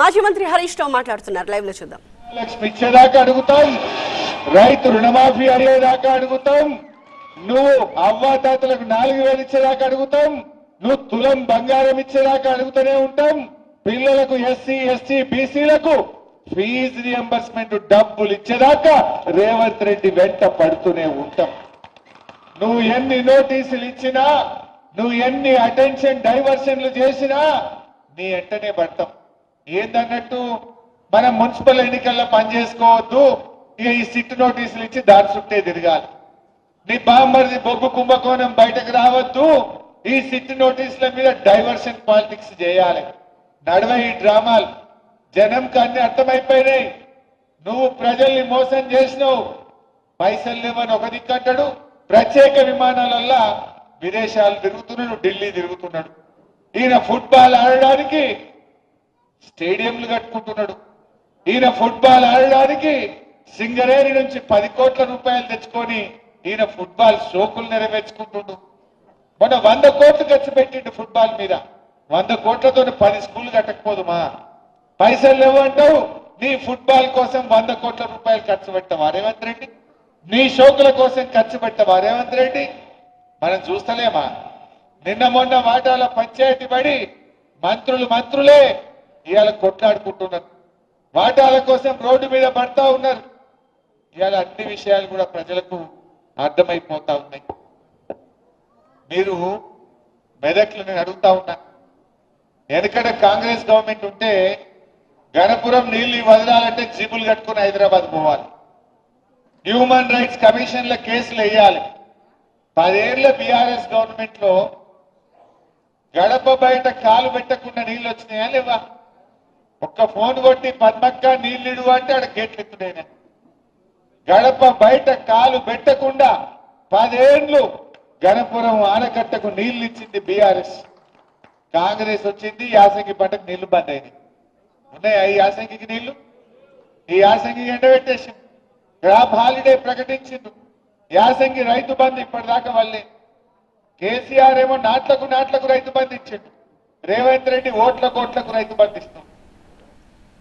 మాజీ మంత్రి హరీష్ రావు మాట్లాడుతున్నారు. లైవ్లో చూద్దాం. లక్ష్మి ఇచ్చేదాకా అడుగుతాం. రైతు రుణమాఫీ అడిగేదాకా అడుగుతాం. నువ్వు అవ్వాతాతలకు నాలుగు వేలు ఇచ్చేదాకా అడుగుతాం. నువ్వు తులం బంగారం ఇచ్చేదాకా అడుగుతూనే ఉంటాం. పిల్లలకు ఎస్సీ ఎస్టీ బీసీలకు ఫీజు రియంబర్స్మెంట్ డబ్బులు ఇచ్చేదాకా రేవంత్ రెడ్డి వెంట పడుతూనే ఉంటాం. నువ్వు ఎన్ని నోటీసులు ఇచ్చినా నువ్వు ఎన్ని అటెన్షన్ డైవర్షన్లు చేసినా నీ వెంటనే పడతాం. ఏందన్నట్టు మనం మున్సిపల్ ఎన్నికల్లో పనిచేసుకోవద్దు. ఇక ఈ సిట్ నోటీసులు ఇచ్చి దాని చుట్టే తిరగాలి. నీ బామ్మర్ది బొగ్గు కుంభకోణం బయటకు రావద్దు. ఈ సిట్ నోటీసుల మీద డైవర్షన్ పాలిటిక్స్ చేయాలి. నడవ ఈ డ్రామాలు. జనంకి అన్ని అర్థమైపోయినాయి. నువ్వు ప్రజల్ని మోసం చేసినావు. పైసలు లేవని ఒక దిక్కంటాడు ప్రత్యేక విమానాలల్లా విదేశాలు తిరుగుతున్నాడు ఢిల్లీ తిరుగుతున్నాడు. ఈయన ఫుట్బాల్ ఆడడానికి స్టేడియంలు కట్టుకుంటున్నాడు. ఈయన ఫుట్బాల్ ఆడడానికి సింగరేణి నుంచి పది కోట్ల రూపాయలు తెచ్చుకొని ఈయన ఫుట్బాల్ షోకులు నెరవేర్చుకుంటుండు. మొన్న వంద కోట్లు ఖర్చు పెట్టిండు ఫుట్బాల్ మీద. వంద కోట్లతో పది స్కూల్ కట్టకపోదుమా పైసలు లేవంటావు నీ ఫుట్బాల్ కోసం వంద కోట్ల రూపాయలు ఖర్చు పెట్టవా రేవంత్ రెడ్డి? నీ షోకుల కోసం ఖర్చు పెట్టవా రేవంత్ రెడ్డి? మనం చూస్తలేమా? నిన్న మొన్న వాటాల పంచాయతీ పడి మంత్రులు మంత్రులే ఇవాళ కొట్లాడుకుంటున్నారు. వాటాల కోసం రోడ్డు మీద పడతా ఉన్నారు. ఇవాళ అన్ని విషయాలు కూడా ప్రజలకు అర్థమైపోతా ఉన్నాయి. మీరు మెదక్లు నేను అడుగుతా ఉన్నా. వెనకడ కాంగ్రెస్ గవర్నమెంట్ ఉంటే గణపురం నీళ్ళు వదలాలంటే జీబులు కట్టుకుని హైదరాబాద్ పోవాలి. హ్యూమన్ రైట్స్ కమిషన్ల కేసులు వేయాలి. పదేళ్ళ బీఆర్ఎస్ గవర్నమెంట్లో గడప బయట కాలు పెట్టకుండా నీళ్ళు వచ్చినాయా లేవా? ఒక్క ఫోన్ కొట్టి పద్మక్క నీళ్ళిడు అంటే ఆడ గేట్లు నేను గడప బయట కాలు పెట్టకుండా పదేండ్లు గణపురం ఆనకట్టకు నీళ్ళు ఇచ్చింది బీఆర్ఎస్. కాంగ్రెస్ వచ్చింది యాసంగి పంటకు నీళ్ళు బంద్ అయినాయి ఉన్నాయా ఈ యాసంగికి నీళ్ళు ఈ యాసంగి ఎండబెట్టేసి క్రాప్ హాలిడే ప్రకటించిండు. యాసంగి రైతు బంద్ ఇప్పటిదాకా వల్లే. కేసీఆర్ ఏమో నాట్లకు నాట్లకు రైతు బంద్ ఇచ్చిండు. రేవంత్ రెడ్డి ఓట్ల కోట్లకు రైతు బంద్ ఇస్తుంది